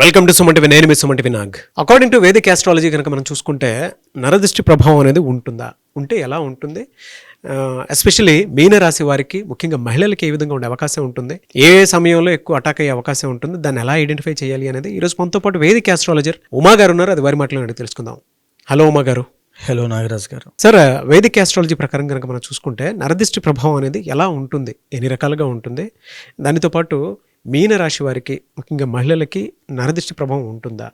Welcome to సుమంటి నేను మీ సుమంటి వినాగ్ అకార్డింగ్ టు వేదిక్ ఆస్ట్రాలజీ కనుక మనం చూసుకుంటే నరదృష్టి ప్రభావం అనేది ఉంటుందా? ఉంటే ఎలా ఉంటుంది? ఎస్పెషల్లీ మీనరాశి వారికి ముఖ్యంగా మహిళలకి ఏ విధంగా ఉండే అవకాశం ఉంటుంది? ఏ సమయంలో ఎక్కువ అటాక్ అయ్యే అవకాశం ఉంటుంది? దాన్ని ఎలా ఐడెంటిఫై చేయాలి అనేది ఈరోజు మనతో పాటు వేదిక్ ఆస్ట్రాలజర్ ఉమా గారు ఉన్నారు. అది వారి మాటలు తెలుసుకుందాం. హలో ఉమా గారు. హలో నాగరాజ్ గారు. సార్ వేదిక్ ఆస్ట్రాలజీ ప్రకారం కనుక మనం చూసుకుంటే నరదిష్టి ప్రభావం అనేది ఎలా ఉంటుంది? ఎన్ని రకాలుగా ఉంటుంది? దానితో పాటు మీన రాశి వారికి ముఖ్యంగా మహిళలకి నరదృష్టి ప్రభావం ఉంటుందా?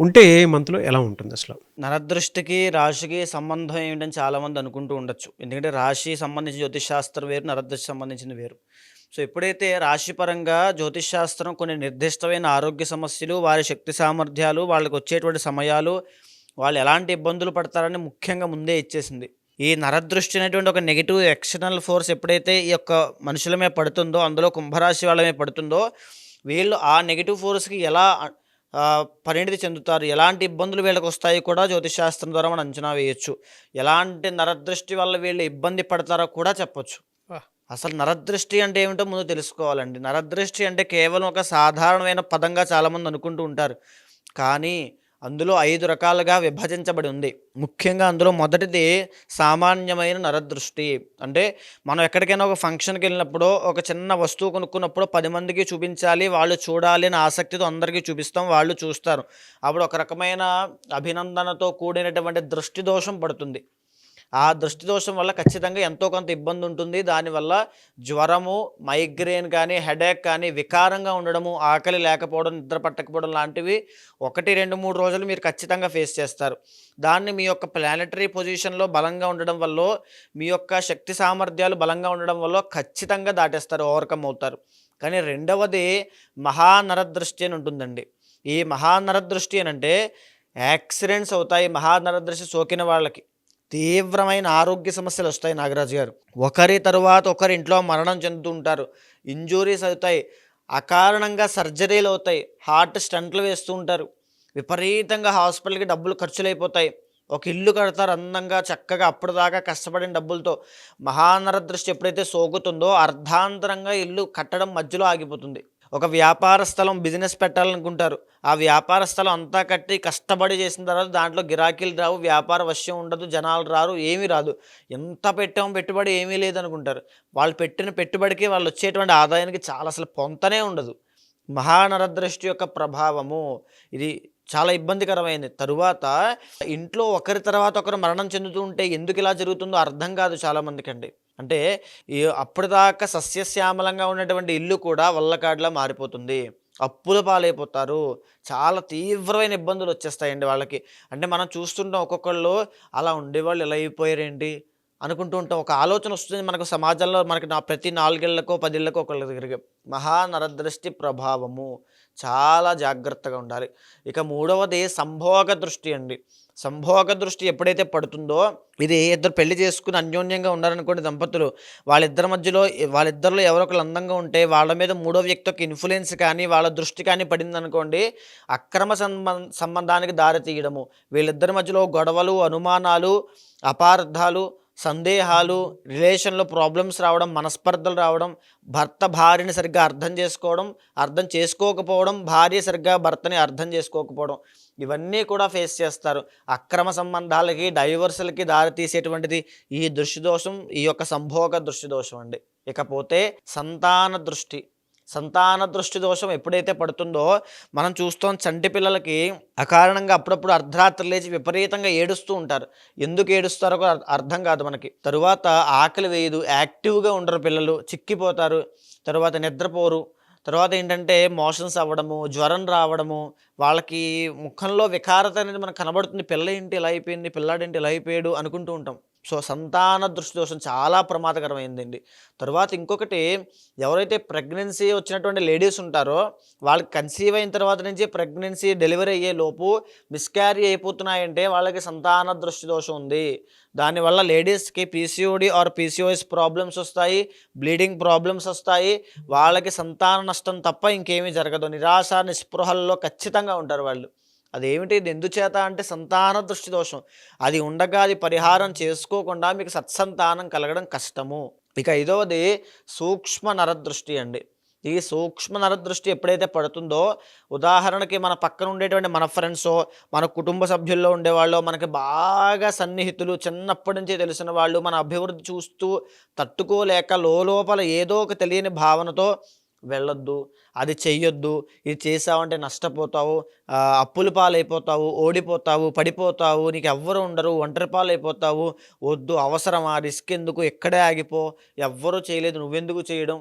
ఉంటే ఏ మంత్లో ఎలా ఉంటుంది అసలు? నరదృష్టికి రాశికి సంబంధం ఏమిటని చాలామంది అనుకుంటూ ఉండొచ్చు. ఎందుకంటే రాశి సంబంధించిన జ్యోతిష్ శాస్త్రం వేరు నరదృష్టి సంబంధించిన వేరు. సో ఎప్పుడైతే రాశిపరంగా జ్యోతిష్ శాస్త్రం కొన్ని నిర్దిష్టమైన ఆరోగ్య సమస్యలు వారి శక్తి సామర్థ్యాలు వాళ్ళకి వచ్చేటువంటి సమయాలు వాళ్ళు ఎలాంటి ఇబ్బందులు పడతారని ముఖ్యంగా ముందే ఇచ్చేసింది. ఈ నరదృష్టి అనేటువంటి ఒక నెగిటివ్ ఎక్స్టర్నల్ ఫోర్స్ ఎప్పుడైతే ఈ యొక్క మనుషుల మీద పడుతుందో అందులో కుంభరాశి వాళ్ళ మీద పడుతుందో వీళ్ళు ఆ నెగిటివ్ ఫోర్స్కి ఎలా పరిణితి చెందుతారు? ఎలాంటి ఇబ్బందులు వీళ్ళకి వస్తాయి కూడా జ్యోతిష్ శాస్త్రం ద్వారా మనం అంచనా వేయొచ్చు. ఎలాంటి నరదృష్టి వల్ల వీళ్ళు ఇబ్బంది పడతారో కూడా చెప్పొచ్చు. అసలు నరదృష్టి అంటే ఏమిటో ముందు తెలుసుకోవాలండి. నరదృష్టి అంటే కేవలం ఒక సాధారణమైన పదంగా చాలామంది అనుకుంటూ ఉంటారు. కానీ అందులో ఐదు రకాలుగా విభజించబడి ఉంది. ముఖ్యంగా అందులో మొదటిది సామాన్యమైన నరదృష్టి. అంటే మనం ఎక్కడికైనా ఒక ఫంక్షన్కి వెళ్ళినప్పుడు ఒక చిన్న వస్తువు కొనుక్కున్నప్పుడు పది మందికి చూపించాలి వాళ్ళు చూడాలి అని ఆసక్తితో అందరికీ చూపిస్తాం వాళ్ళు చూస్తారు. అప్పుడు ఒక రకమైన అభినందనతో కూడినటువంటి దృష్టి దోషం పడుతుంది. ఆ దృష్టి దోషం వల్ల ఖచ్చితంగా ఎంతో కొంత ఇబ్బంది ఉంటుంది. దానివల్ల జ్వరము మైగ్రేన్ కానీ హెడేక్ కానీ వికారంగా ఉండడము ఆకలి లేకపోవడం నిద్ర పట్టకపోవడం లాంటివి ఒకటి రెండు మూడు రోజులు మీరు ఖచ్చితంగా ఫేస్ చేస్తారు. దాన్ని మీ యొక్క ప్లానటరీ పొజిషన్లో బలంగా ఉండడం వల్ల మీ యొక్క శక్తి సామర్థ్యాలు బలంగా ఉండడం వల్ల ఖచ్చితంగా దాటేస్తారు ఓవర్కమ్ అవుతారు. కానీ రెండవది మహానరదృష్టి అని ఉంటుందండి. ఈ మహానరదృష్టి అని అంటే యాక్సిడెంట్స్ అవుతాయి. మహానరదృష్టి సోకిన వాళ్ళకి. తీవ్రమైన ఆరోగ్య సమస్యలు వస్తాయి నాగరాజు గారు. ఒకరి తరువాత ఒకరి ఇంట్లో మరణం చెందుతూ ఉంటారు ఇంజూరీస్ అవుతాయి. అకారణంగా సర్జరీలు అవుతాయి. హార్ట్ స్టంట్లు వేస్తూ ఉంటారు. విపరీతంగా హాస్పిటల్కి డబ్బులు ఖర్చులు అయిపోతాయి ఒక ఇల్లు కడతారు అందంగా చక్కగా. అప్పుడు దాకా కష్టపడిన డబ్బులతో మహానర దృష్టి ఎప్పుడైతే సోకుతుందో అర్ధాంతరంగా ఇల్లు కట్టడం మధ్యలో ఆగిపోతుంది. ఒక వ్యాపార స్థలం బిజినెస్ పెట్టాలనుకుంటారు. ఆ వ్యాపార స్థలం అంతా కట్టి కష్టపడి చేసిన తర్వాత దాంట్లో గిరాకీలు రావు వ్యాపార వశ్యం ఉండదు జనాలు రారు ఏమీ రాదు. ఎంత పెట్టాము పెట్టుబడి ఏమీ లేదనుకుంటారు. వాళ్ళు పెట్టిన పెట్టుబడికి వాళ్ళు వచ్చేటువంటి ఆదాయానికి చాలా అసలు పొంతనే ఉండదు. మహానరదృష్టి యొక్క ప్రభావము ఇది చాలా ఇబ్బందికరమైనది. తరువాత ఇంట్లో ఒకరి తర్వాత ఒకరు మరణం చెందుతూ ఉంటే ఎందుకు ఇలా జరుగుతుందో అర్థం కాదు చాలామందికండి అంటే ఈ అప్పటిదాకా సస్యశ్యామలంగా ఉన్నటువంటి ఇల్లు కూడా వల్లకాడిలా మారిపోతుంది. అప్పుల పాలైపోతారు. చాలా తీవ్రమైన ఇబ్బందులు వచ్చేస్తాయండి వాళ్ళకి. అంటే మనం చూస్తుంటాం ఒక్కొక్కళ్ళు అలా ఉండేవాళ్ళు ఎలా అయిపోయారేంటి అనుకుంటూ ఉంటాం. ఒక ఆలోచన వస్తుంది మనకు సమాజంలో మనకి నా ప్రతి నాలుగేళ్ళకో పదేళ్ళకో ఒకళ్ళ దగ్గరికి. మహానరదృష్టి ప్రభావము. చాలా జాగ్రత్తగా ఉండాలి. ఇక మూడవది సంభోగ దృష్టి అండి. సంభోగ దృష్టి ఎప్పుడైతే పడుతుందో ఇది ఇద్దరు పెళ్ళి చేసుకుని అన్యోన్యంగా ఉన్నారనుకోండి దంపతులు వాళ్ళిద్దరి మధ్యలో వాళ్ళిద్దరిలో ఎవరొకరు అందంగా ఉంటే వాళ్ళ మీద మూడో వ్యక్తి యొక్క ఇన్ఫ్లుయెన్స్ కానీ వాళ్ళ దృష్టి కానీ పడిందనుకోండి అక్రమ సంబంధ సంబంధానికి దారి తీయడము. వీళ్ళిద్దరి మధ్యలో గొడవలు అనుమానాలు అపార్థాలు సందేహాలు రిలేషన్లో ప్రాబ్లమ్స్ రావడం మనస్పర్ధలు రావడం భర్త భార్యని సరిగ్గా అర్థం చేసుకోవడం అర్థం చేసుకోకపోవడం భార్య సరిగ్గా భర్తని అర్థం చేసుకోకపోవడం. ఇవన్నీ కూడా ఫేస్ చేస్తారు. అక్రమ సంబంధాలకి డైవర్సులకి దారితీసేటువంటిది ఈ దృష్టి దోషం ఈ యొక్క సంభోగ దృష్టి దోషం అండి. ఇకపోతే సంతాన దృష్టి. సంతాన దృష్టి దోషం ఎప్పుడైతే పడుతుందో మనం చూస్తాం చంటి పిల్లలకి అకారణంగా అప్పుడప్పుడు అర్ధరాత్రి లేచి విపరీతంగా ఏడుస్తూ ఉంటారు. ఎందుకు ఏడుస్తారో అర్- అర్థం కాదు మనకి. తరువాత ఆకలి వేయదు యాక్టివ్గా ఉండరు పిల్లలు చిక్కిపోతారు. తరువాత నిద్రపోరు తర్వాత ఏంటంటే మోషన్స్ అవ్వడము జ్వరం రావడము వాళ్ళకి ముఖంలో వికారత అనేది మనకు కనబడుతుంది. పిల్ల ఏంటి ఇలా అయిపోయింది పిల్లాడేంటి ఇలా అయిపోయాడు అనుకుంటూ ఉంటాం. సో సంతాన దృష్టి దోషం చాలా ప్రమాదకరమైందండి. తర్వాత ఇంకొకటి ఎవరైతే ప్రెగ్నెన్సీ వచ్చినటువంటి లేడీస్ ఉంటారో వాళ్ళకి కన్సీవ్ అయిన తర్వాత నుంచి ప్రెగ్నెన్సీ డెలివరీ అయ్యే లోపు మిస్క్యారీ అయిపోతున్నాయంటే వాళ్ళకి సంతాన దృష్టి దోషం ఉంది. దానివల్ల లేడీస్కి పీసీఓడి ఆర్ పీసీఓఎస్ ప్రాబ్లమ్స్ వస్తాయి బ్లీడింగ్ ప్రాబ్లమ్స్ వస్తాయి వాళ్ళకి సంతాన నష్టం తప్ప ఇంకేమీ జరగదు. నిరాశ నిస్పృహల్లో ఖచ్చితంగా ఉంటారు వాళ్ళు. అదేమిటి? ఇది ఎందుచేత అంటే సంతాన దృష్టి దోషం. అది ఉండగా అది పరిహారం చేసుకోకుండా మీకు సత్సంతానం కలగడం కష్టము. ఇక ఐదవది సూక్ష్మ నరదృష్టి అండి. ఈ సూక్ష్మ నరదృష్టి ఎప్పుడైతే పడుతుందో ఉదాహరణకి మన పక్కన ఉండేటువంటి మన ఫ్రెండ్సో మన కుటుంబ సభ్యుల్లో ఉండేవాళ్ళు మనకి బాగా సన్నిహితులు చిన్నప్పటి నుంచి తెలిసిన వాళ్ళు మన అభివృద్ధి చూస్తూ తట్టుకోలేక లోపల ఏదో ఒక తెలియని భావనతో వెళ్ళొద్దు అది చెయ్యొద్దు ఇది చేసావంటే నష్టపోతావు ఆ, అప్పుల పాలైపోతావు ఓడిపోతావు పడిపోతావు నీకు ఎవ్వరు ఉండరు ఒంటరి పాలైపోతావు వద్దు అవసరమా రిస్క్ ఎందుకు ఎక్కడే ఆగిపో ఎవ్వరూ చేయలేదు నువ్వెందుకు చేయడం?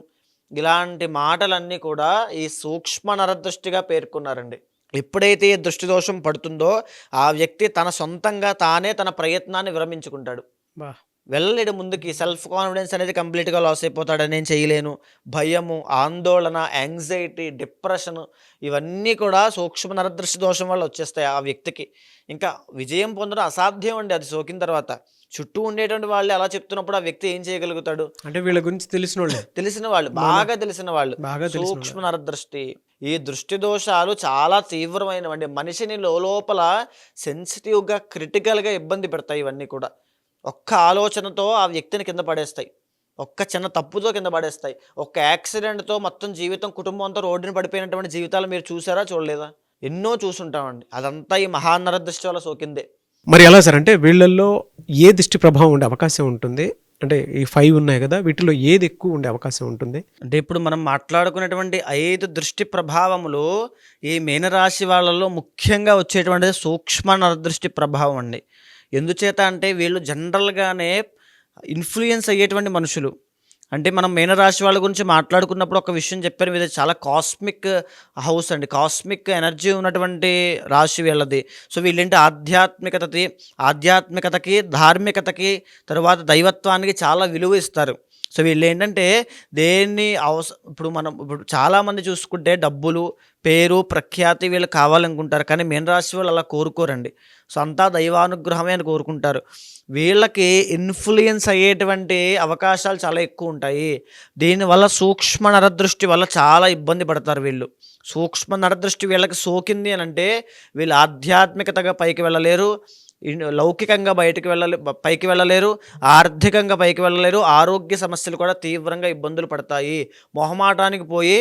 ఇలాంటి మాటలన్నీ కూడా ఈ సూక్ష్మ నరదృష్టిగా పేర్కొన్నారండి. ఎప్పుడైతే ఈ దృష్టి దోషం పడుతుందో ఆ వ్యక్తి తన సొంతంగా తానే తన ప్రయత్నాన్ని విరమించుకుంటాడు. బా. వెళ్ళలేడు ముందుకి. సెల్ఫ్ కాన్ఫిడెన్స్ అనేది కంప్లీట్గా లాస్ అయిపోతాడు నేను చేయలేను. భయము ఆందోళన యాంగ్జైటీ డిప్రెషన్ ఇవన్నీ కూడా సూక్ష్మ నరదృష్టి దోషం వల్ల వచ్చేస్తాయి ఆ వ్యక్తికి. ఇంకా విజయం పొందడం అసాధ్యం అండి. అది సోకిన తర్వాత చుట్టూ ఉండేటువంటి వాళ్ళు అలా చెప్తున్నప్పుడు ఆ వ్యక్తి ఏం చేయగలుగుతాడు? అంటే వీళ్ళ గురించి తెలిసిన వాళ్ళే తెలిసిన వాళ్ళు. బాగా తెలిసిన వాళ్ళు. సూక్ష్మ నరదృష్టి. ఈ దృష్టి దోషాలు చాలా తీవ్రమైనవండి. మనిషిని లోపల సెన్సిటివ్గా క్రిటికల్గా ఇబ్బంది పెడతాయి ఇవన్నీ కూడా. ఒక్క ఆలోచనతో ఆ వ్యక్తిని కింద పడేస్తాయి. ఒక్క చిన్న తప్పుతో కింద పడేస్తాయి. ఒక్క యాక్సిడెంట్తో మొత్తం జీవితం కుటుంబం అంతా రోడ్డుని పడిపోయినటువంటి జీవితాలు మీరు చూసారా చూడలేదా? ఎన్నో చూసుంటామండి. అదంతా ఈ మహానరదృష్టి వల్ల సోకిందే. మరి ఎలా సార్? అంటే వీళ్ళల్లో ఏ దృష్టి ప్రభావం ఉండే అవకాశం ఉంటుంది? అంటే ఈ ఫైవ్ ఉన్నాయి కదా వీటిలో ఏది ఎక్కువ ఉండే అవకాశం ఉంటుంది? అంటే ఇప్పుడు మనం మాట్లాడుకున్నటువంటి ఐదు దృష్టి ప్రభావములు ఈ మీనరాశి వాళ్ళలో ముఖ్యంగా వచ్చేటువంటిది సూక్ష్మ నరదృష్టి ప్రభావం అండి. ఎందుచేత అంటే వీళ్ళు జనరల్గానే ఇన్ఫ్లుయెన్స్ అయ్యేటువంటి మనుషులు. అంటే మనం మీనరాశి వాళ్ళ గురించి మాట్లాడుకున్నప్పుడు ఒక విషయం చెప్పారు ఇది చాలా కాస్మిక్ హౌస్ అండి. కాస్మిక్ ఎనర్జీ ఉన్నటువంటి రాశి వీళ్ళది. సో వీళ్ళేంటి ఆధ్యాత్మికతకి ఆధ్యాత్మికతకి ధార్మికతకి తర్వాత దైవత్వానికి చాలా విలువ ఇస్తారు. సో వీళ్ళు ఏంటంటే దేన్ని అవస ఇప్పుడు మనం ఇప్పుడు చాలామంది చూసుకుంటే డబ్బులు పేరు ప్రఖ్యాతి వీళ్ళు కావాలనుకుంటారు. కానీ మీనరాశి వాళ్ళు అలా కోరుకోరండి. సో అంతా దైవానుగ్రహమే అని కోరుకుంటారు. వీళ్ళకి ఇన్ఫ్లుయెన్స్ అయ్యేటువంటి అవకాశాలు చాలా ఎక్కువ ఉంటాయి. దీనివల్ల సూక్ష్మ నరదృష్టి వల్ల చాలా ఇబ్బంది పడతారు వీళ్ళు. సూక్ష్మ నరదృష్టి వీళ్ళకి సోకింది అని అంటే వీళ్ళు ఆధ్యాత్మికతగా పైకి వెళ్ళలేరు. లౌకికంగా బయటకు వెళ్ళలే పైకి వెళ్ళలేరు ఆర్థికంగా పైకి వెళ్ళలేరు ఆరోగ్య సమస్యలు కూడా తీవ్రంగా ఇబ్బందులు పడతాయి. మొహమాటానికి పోయి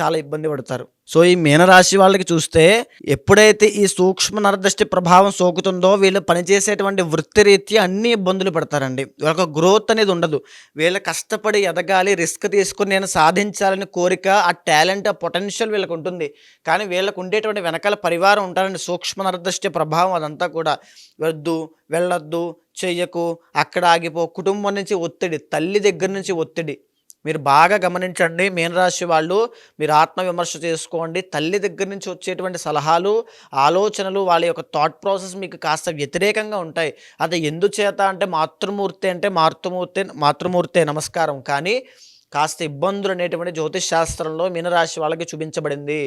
చాలా ఇబ్బంది పడతారు. సో ఈ మీనరాశి వాళ్ళకి చూస్తే ఎప్పుడైతే ఈ సూక్ష్మ నరదృష్టి ప్రభావం సోకుతుందో వీళ్ళు పనిచేసేటువంటి వృత్తిరీత్యా అన్ని ఇబ్బందులు పడతారండి. వీళ్ళకి గ్రోత్ అనేది ఉండదు. వీళ్ళు కష్టపడి ఎదగాలి రిస్క్ తీసుకుని నేను సాధించాలని కోరిక ఆ టాలెంట్ ఆ పొటెన్షియల్ వీళ్ళకి ఉంటుంది. కానీ వీళ్ళకు ఉండేటువంటి వెనకాల పరివారం ఉంటారండి. సూక్ష్మ నరదృష్టి ప్రభావం అదంతా కూడా. వద్దు వెళ్ళొద్దు చెయ్యకు అక్కడ ఆగిపో కుటుంబం నుంచి ఒత్తిడి తల్లి దగ్గర నుంచి ఒత్తిడి. మీరు బాగా గమనించండి. మీనరాశి వాళ్ళు మీరు ఆత్మవిమర్శ చేసుకోండి. తల్లి దగ్గర నుంచి వచ్చేటువంటి సలహాలు ఆలోచనలు వాళ్ళ యొక్క థాట్ ప్రాసెస్ మీకు కాస్త వ్యతిరేకంగా ఉంటాయి. అది ఎందుచేత అంటే మాతృమూర్తి అంటే మాతృమూర్తి మాతృమూర్తే నమస్కారం. కానీ కాస్త ఇబ్బందులు అనేటువంటి జ్యోతిష్ శాస్త్రంలో మీనరాశి వాళ్ళకి చూపించబడింది.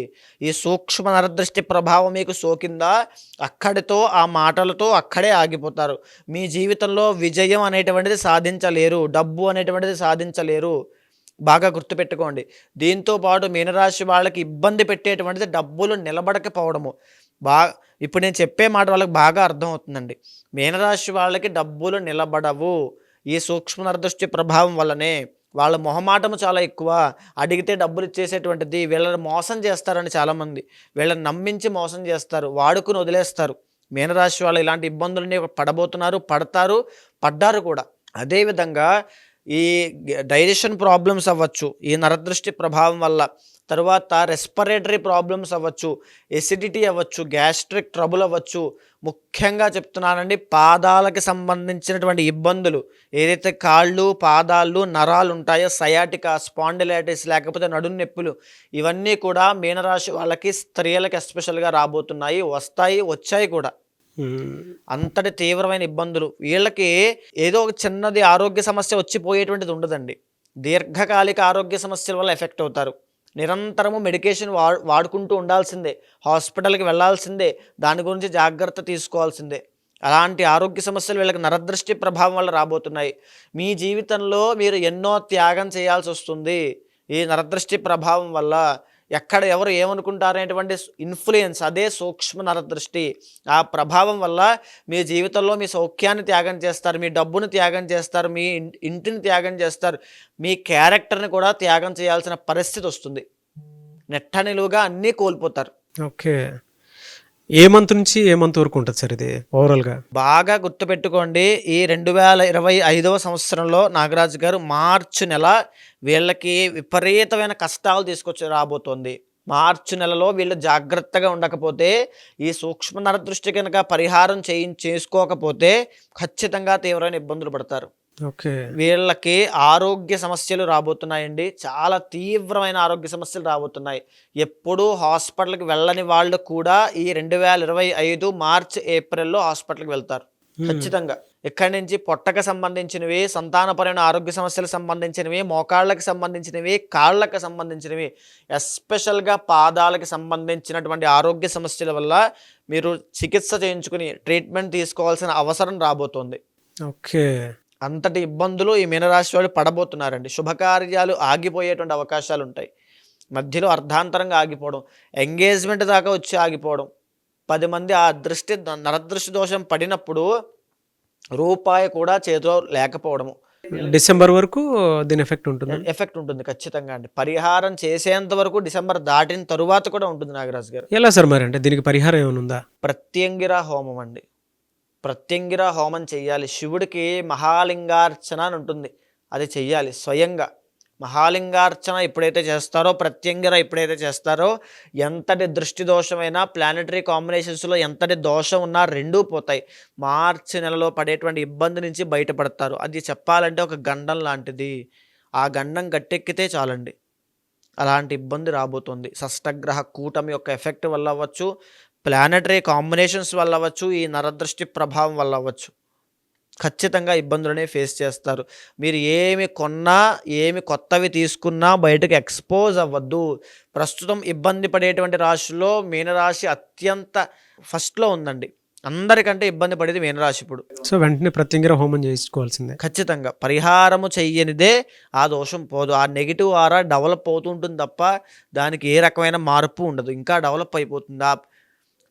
ఈ సూక్ష్మ నరదృష్టి ప్రభావం మీకు సోకిందా అక్కడితో ఆ మాటలతో అక్కడే ఆగిపోతారు. మీ జీవితంలో విజయం అనేటువంటిది సాధించలేరు. డబ్బు అనేటువంటిది సాధించలేరు. బాగా గుర్తుపెట్టుకోండి. దీంతో పాటు మీనరాశి వాళ్ళకి ఇబ్బంది పెట్టేటువంటిది డబ్బులు నిలబడకపోవడము. బా ఇప్పుడు నేను చెప్పే మాట వాళ్ళకి బాగా అర్థమవుతుందండి. మీనరాశి వాళ్ళకి డబ్బులు నిలబడవు. ఈ సూక్ష్మ నరదృష్టి ప్రభావం వల్లనే వాళ్ళ మొహమాటము చాలా ఎక్కువ. అడిగితే డబ్బులు ఇచ్చేసేటువంటిది వీళ్ళని మోసం చేస్తారని చాలామంది. వీళ్ళని నమ్మించి మోసం చేస్తారు. వాడుకుని వదిలేస్తారు. మీనరాశి వాళ్ళు ఇలాంటి ఇబ్బందులని పడబోతున్నారు పడతారు పడ్డారు కూడా. అదేవిధంగా ఈ డైజెషన్ ప్రాబ్లమ్స్ అవ్వచ్చు ఈ నరదృష్టి ప్రభావం వల్ల. తర్వాత రెస్పిరేటరీ ప్రాబ్లమ్స్ అవ్వచ్చు ఎసిడిటీ అవ్వచ్చు గ్యాస్ట్రిక్ ట్రబుల్ అవ్వచ్చు. ముఖ్యంగా చెప్తున్నానండి పాదాలకు సంబంధించినటువంటి ఇబ్బందులు. ఏదైతే కాళ్ళు పాదాలు నరాలు ఉంటాయో సయాటికా స్పాండిలైటిస్ లేకపోతే నడుము నొప్పులు ఇవన్నీ కూడా మీనరాశి వాళ్ళకి స్త్రీలకు ఎస్పెషల్గా రాబోతున్నాయి వస్తాయి వచ్చాయి కూడా. అంతటి తీవ్రమైన ఇబ్బందులు. వీళ్ళకి ఏదో ఒక చిన్నది ఆరోగ్య సమస్య వచ్చిపోయేటువంటిది ఉండదండి. దీర్ఘకాలిక ఆరోగ్య సమస్యల వల్ల ఎఫెక్ట్ అవుతారు. నిరంతరము మెడికేషన్ వా వాడుకుంటూ ఉండాల్సిందే. హాస్పిటల్కి వెళ్ళాల్సిందే దాని గురించి జాగ్రత్త తీసుకోవాల్సిందే. అలాంటి ఆరోగ్య సమస్యలు వీళ్ళకి నరదృష్టి ప్రభావం వల్ల రాబోతున్నాయి. మీ జీవితంలో మీరు ఎన్నో త్యాగం చేయాల్సి వస్తుంది ఈ నరదృష్టి ప్రభావం వల్ల ఎక్కడ ఎవరు ఏమనుకుంటారనేటువంటి ఇన్ఫ్లుయెన్స్ అదే సూక్ష్మ నరదృష్టి ఆ ప్రభావం వల్ల మీ జీవితంలో మీ సౌఖ్యాన్ని త్యాగం చేస్తారు మీ డబ్బును త్యాగం చేస్తారు మీ ఇంటిని త్యాగం చేస్తారు. మీ క్యారెక్టర్ని కూడా త్యాగం చేయాల్సిన పరిస్థితి వస్తుంది. నెట్ట నిలువుగా అన్నీ కోల్పోతారు. ఓకే. ఏ మంత్ నుంచి ఏ మంత్ వరకు ఉంటుంది సార్ ఇది ఓవరాల్గా బాగా గుర్తుపెట్టుకోండి ఈ రెండు వేల ఇరవై ఐదవ సంవత్సరంలో నాగరాజు గారు మార్చి నెల వీళ్ళకి విపరీతమైన కష్టాలు తీసుకొచ్చి రాబోతోంది. మార్చి నెలలో వీళ్ళు జాగ్రత్తగా ఉండకపోతే ఈ సూక్ష్మ నరదృష్టి కనుక పరిహారం చేయి చేసుకోకపోతే ఖచ్చితంగా తీవ్రమైన ఇబ్బందులు పడతారు. ఓకే. వీళ్ళకి ఆరోగ్య సమస్యలు రాబోతున్నాయండి. చాలా తీవ్రమైన ఆరోగ్య సమస్యలు రాబోతున్నాయి. ఎప్పుడూ హాస్పిటల్కి వెళ్ళని వాళ్ళు కూడా ఈ రెండు వేల ఇరవై ఐదు మార్చ్ ఏప్రిల్లో హాస్పిటల్కి వెళ్తారు. ఖచ్చితంగా. ఇక్కడి నుంచి? పొట్టకు సంబంధించినవి సంతానపరమైన ఆరోగ్య సమస్యలకు సంబంధించినవి మోకాళ్ళకి సంబంధించినవి కాళ్ళకి సంబంధించినవి ఎస్పెషల్గా పాదాలకు సంబంధించినటువంటి ఆరోగ్య సమస్యల వల్ల మీరు చికిత్స చేయించుకుని ట్రీట్మెంట్ తీసుకోవాల్సిన అవసరం రాబోతోంది. ఓకే. అంతటి ఇబ్బందులు ఈ మీనరాశి వాళ్ళు పడబోతున్నారండి. శుభకార్యాలు ఆగిపోయేటువంటి అవకాశాలు ఉంటాయి మధ్యలో అర్ధాంతరంగా ఆగిపోవడం ఎంగేజ్మెంట్ దాకా వచ్చి ఆగిపోవడం పది మంది ఆ దృష్టి నరదృష్టి దోషం పడినప్పుడు రూపాయి కూడా చేతిలో లేకపోవడము. డిసెంబర్ వరకు దీని ఎఫెక్ట్ ఉంటుంది? ఎఫెక్ట్ ఉంటుంది ఖచ్చితంగా అండి. పరిహారం చేసేంత వరకు డిసెంబర్ దాటిన తరువాత కూడా ఉంటుంది నాగరాజు గారు. ఎలా సార్ మరి అంటే దీనికి పరిహారం ఏమైనా ఉందా? ప్రత్యంగిర హోమం అండి. ప్రత్యంగిర హోమం చేయాలి. శివుడికి మహాలింగార్చన అని ఉంటుంది. అది చెయ్యాలి స్వయంగా. మహాలింగార్చన ఎప్పుడైతే చేస్తారో ప్రత్యంగిర ఎప్పుడైతే చేస్తారో ఎంతటి దృష్టి దోషమైనా ప్లానటరీ కాంబినేషన్స్లో ఎంతటి దోషం ఉన్నా రెండూ పోతాయి. మార్చి నెలలో పడేటువంటి ఇబ్బంది నుంచి బయటపడతారు. అది చెప్పాలంటే ఒక గండం లాంటిది. ఆ గండం గట్టెక్కితే చాలండి. అలాంటి ఇబ్బంది రాబోతుంది. షష్టగ్రహ కూటమి యొక్క ఎఫెక్ట్ వల్ల అవ్వచ్చు. ప్లానటరీ కాంబినేషన్స్ వల్ల అవ్వచ్చు ఈ నరదృష్టి ప్రభావం వల్ల అవ్వచ్చు. ఖచ్చితంగా ఇబ్బందులనే ఫేస్ చేస్తారు. మీరు ఏమి కొన్నా ఏమి కొత్తవి తీసుకున్నా బయటకు ఎక్స్పోజ్ అవ్వద్దు. ప్రస్తుతం ఇబ్బంది పడేటువంటి రాశిలో మీనరాశి అత్యంత ఫస్ట్లో ఉందండి. అందరికంటే ఇబ్బంది పడేది మీనరాశి ఇప్పుడు. సో వెంటనే ప్రత్యంగిర హోమం చేసుకోవాల్సిందే ఖచ్చితంగా. పరిహారము చెయ్యనిదే ఆ దోషం పోదు. ఆ నెగిటివ్ ఆరా డెవలప్ అవుతుంటుంది తప్ప దానికి ఏ రకమైన మార్పు ఉండదు. ఇంకా డెవలప్ అయిపోతుంది?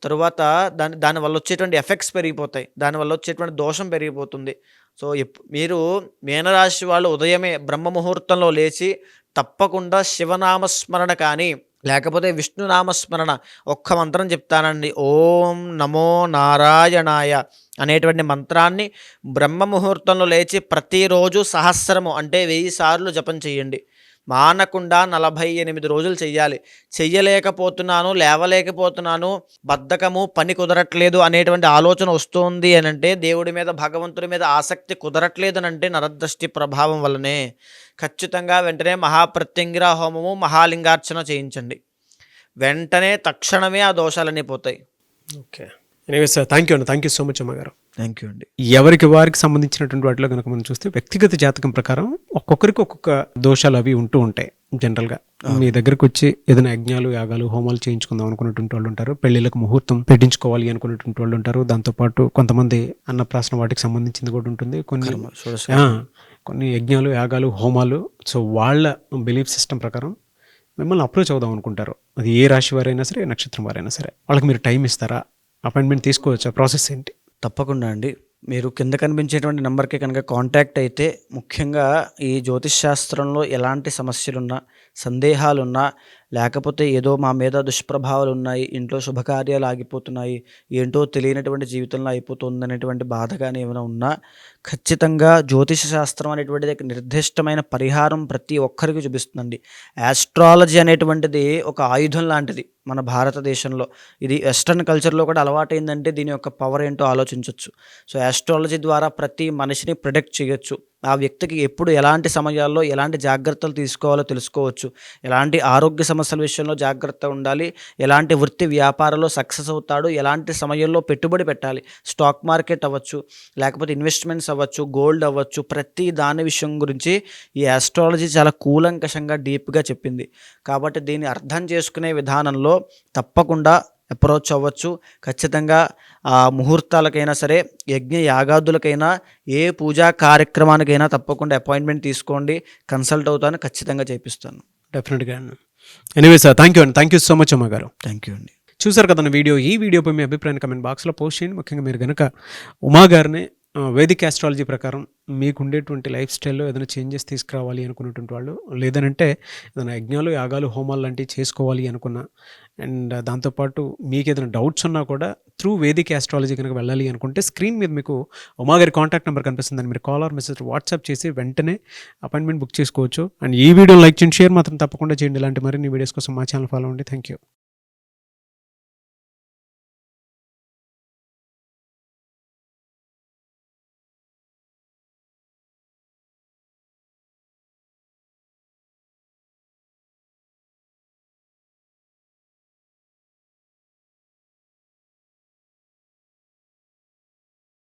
తరువాత దాని దానివల్ల వచ్చేటువంటి ఎఫెక్ట్స్ పెరిగిపోతాయి. దానివల్ల వచ్చేటువంటి దోషం పెరిగిపోతుంది. సో మీరు మీనరాశి వాళ్ళు ఉదయమే బ్రహ్మ ముహూర్తంలో లేచి తప్పకుండా శివనామస్మరణ కానీ లేకపోతే విష్ణునామస్మరణ ఒక్క మంత్రం చెప్తానండి. ఓం నమో నారాయణాయ అనేటువంటి మంత్రాన్ని బ్రహ్మ ముహూర్తంలో లేచి ప్రతిరోజు సహస్రము అంటే వెయ్యి సార్లు జపం చేయండి. మానకుండా నలభై ఎనిమిది రోజులు చెయ్యాలి. చెయ్యలేకపోతున్నాను లేవలేకపోతున్నాను బద్ధకము పని కుదరట్లేదు అనేటువంటి ఆలోచన వస్తుంది అని అంటే దేవుడి మీద భగవంతుడి మీద ఆసక్తి కుదరట్లేదు అని అంటే నరదృష్టి ప్రభావం వల్లనే. ఖచ్చితంగా వెంటనే మహాప్రత్యంగిర హోమము మహాలింగార్చన చేయించండి. వెంటనే తక్షణమే ఆ దోషాలన్నీ పోతాయి. Okay. Anyway sir thank you అండి. థ్యాంక్ యూ సో మచ్ అమ్మగారు. థ్యాంక్ యూ అండి. ఎవరికి వారికి సంబంధించినటువంటి వాటిలో కనుక మనం చూస్తే వ్యక్తిగత జాతకం ప్రకారం ఒక్కొక్కరికి ఒక్కొక్క దోషాలు అవి ఉంటూ ఉంటాయి జనరల్గా మీ దగ్గరకు వచ్చి ఏదైనా యజ్ఞాలు యాగాలు హోమాలు చేయించుకుందాం అనుకున్నటువంటి వాళ్ళు ఉంటారు. పెళ్ళిళ్ళకు ముహూర్తం పెట్టించుకోవాలి అనుకున్నటువంటి వాళ్ళు ఉంటారు. దాంతోపాటు కొంతమంది అన్నప్రాసన వాటికి సంబంధించింది కూడా ఉంటుంది. కొన్ని కొన్ని యజ్ఞాలు యాగాలు హోమాలు. సో వాళ్ళ బిలీఫ్ సిస్టమ్ ప్రకారం మిమ్మల్ని అప్రోచ్ అవుదాం అనుకుంటారు. అది ఏ రాశి వారైనా సరే నక్షత్రం వారైనా సరే. వాళ్ళకి మీరు టైం ఇస్తారా? అపాయింట్మెంట్ తీసుకోవచ్చా? ప్రాసెస్ ఏంటి? తప్పకుండా అండి. మీరు కింద కనిపించేటువంటి నెంబర్కి కనుక కాంటాక్ట్ అయితే ముఖ్యంగా ఈ జ్యోతిష్ శాస్త్రంలో ఎలాంటి సమస్యలున్నా సందేహాలున్నా లేకపోతే ఏదో మా మీద దుష్ప్రభావాలు ఉన్నాయి ఇంట్లో శుభకార్యాలు ఆగిపోతున్నాయి ఏంటో తెలియనటువంటి జీవితంలో అయిపోతుంది అనేటువంటి బాధ కానీ ఏమైనా ఉన్నా ఖచ్చితంగా జ్యోతిష శాస్త్రం అనేటువంటిది నిర్దిష్టమైన పరిహారం ప్రతి ఒక్కరికి చూపిస్తుందండి. ఆస్ట్రాలజీ అనేటువంటిది ఒక ఆయుధం లాంటిది మన భారతదేశంలో. ఇది వెస్ట్రన్ కల్చర్లో కూడా అలవాటైందంటే దీని యొక్క పవర్ ఏంటో ఆలోచించవచ్చు సో ఆస్ట్రాలజీ ద్వారా ప్రతి మనిషిని ప్రొడక్ట్ చేయొచ్చు. ఆ వ్యక్తికి ఎప్పుడు ఎలాంటి సమయాల్లో ఎలాంటి జాగ్రత్తలు తీసుకోవాలో తెలుసుకోవచ్చు. ఎలాంటి ఆరోగ్య సమస్యల విషయంలో జాగ్రత్త ఉండాలి. ఎలాంటి వృత్తి వ్యాపారంలో సక్సెస్ అవుతాడు. ఎలాంటి సమయంలో పెట్టుబడి పెట్టాలి. స్టాక్ మార్కెట్ అవ్వచ్చు. లేకపోతే ఇన్వెస్ట్మెంట్స్ అవ్వచ్చు గోల్డ్ అవ్వచ్చు ప్రతి దాని విషయం గురించి ఈ ఆస్ట్రాలజీ చాలా కూలంకషంగా డీప్గా చెప్పింది. కాబట్టి దీన్ని అర్థం చేసుకునే విధానంలో తప్పకుండా అప్రోచ్ అవ్వచ్చు. ఖచ్చితంగా ఆ ముహూర్తాలకైనా సరే యజ్ఞ యాగాదులకైనా ఏ పూజా కార్యక్రమానికైనా తప్పకుండా అపాయింట్మెంట్ తీసుకోండి. కన్సల్ట్ అవుతాను ఖచ్చితంగా చేపిస్తాను. డెఫినెట్గా ఎనీవే సార్ థ్యాంక్ యూ అండి థ్యాంక్ యూ సో మచ్ అమ్మ గారు. థ్యాంక్ యూ అండి. చూసారు కదా వీడియో ఈ వీడియోపై మీ అభిప్రాయాన్ని కమెంట్ బాక్స్లో పోస్ట్ చేయండి. ముఖ్యంగా మీరు కనుక ఉమా గారిని వేదిక్ ఆస్ట్రాలజీ ప్రకారం మీకు ఉండేటువంటి లైఫ్ స్టైల్లో ఏదైనా చేంజెస్ తీసుకురావాలి అనుకున్నటువంటి వాళ్ళు లేదనంటే ఏదైనా యజ్ఞాలు యాగాలు హోమాలు లాంటివి చేసుకోవాలి అనుకున్నా అండ్ దాంతోపాటు మీకు ఏదైనా డౌట్స్ ఉన్నా కూడా త్రూ వేదిక్ ఆస్ట్రాలజీ కనుక వెళ్ళాలి అనుకుంటే స్క్రీన్ మీద మీకు ఉమాగారి కాంటాక్ట్ నెంబర్ కనిపిస్తుందని మీరు కాల్ ఆర్ మెసేజ్ వాట్సాప్ చేసి వెంటనే అపాయింట్మెంట్ బుక్ చేసుకోవచ్చు. అండ్ ఈ వీడియో లైక్ చేయండి షేర్ మాత్రం తప్పకుండా చేయండి. ఇలాంటి మరిన్ని వీడియోస్ కోసం మా ఛానల్ ఫాలో అవ్వండి. Thank you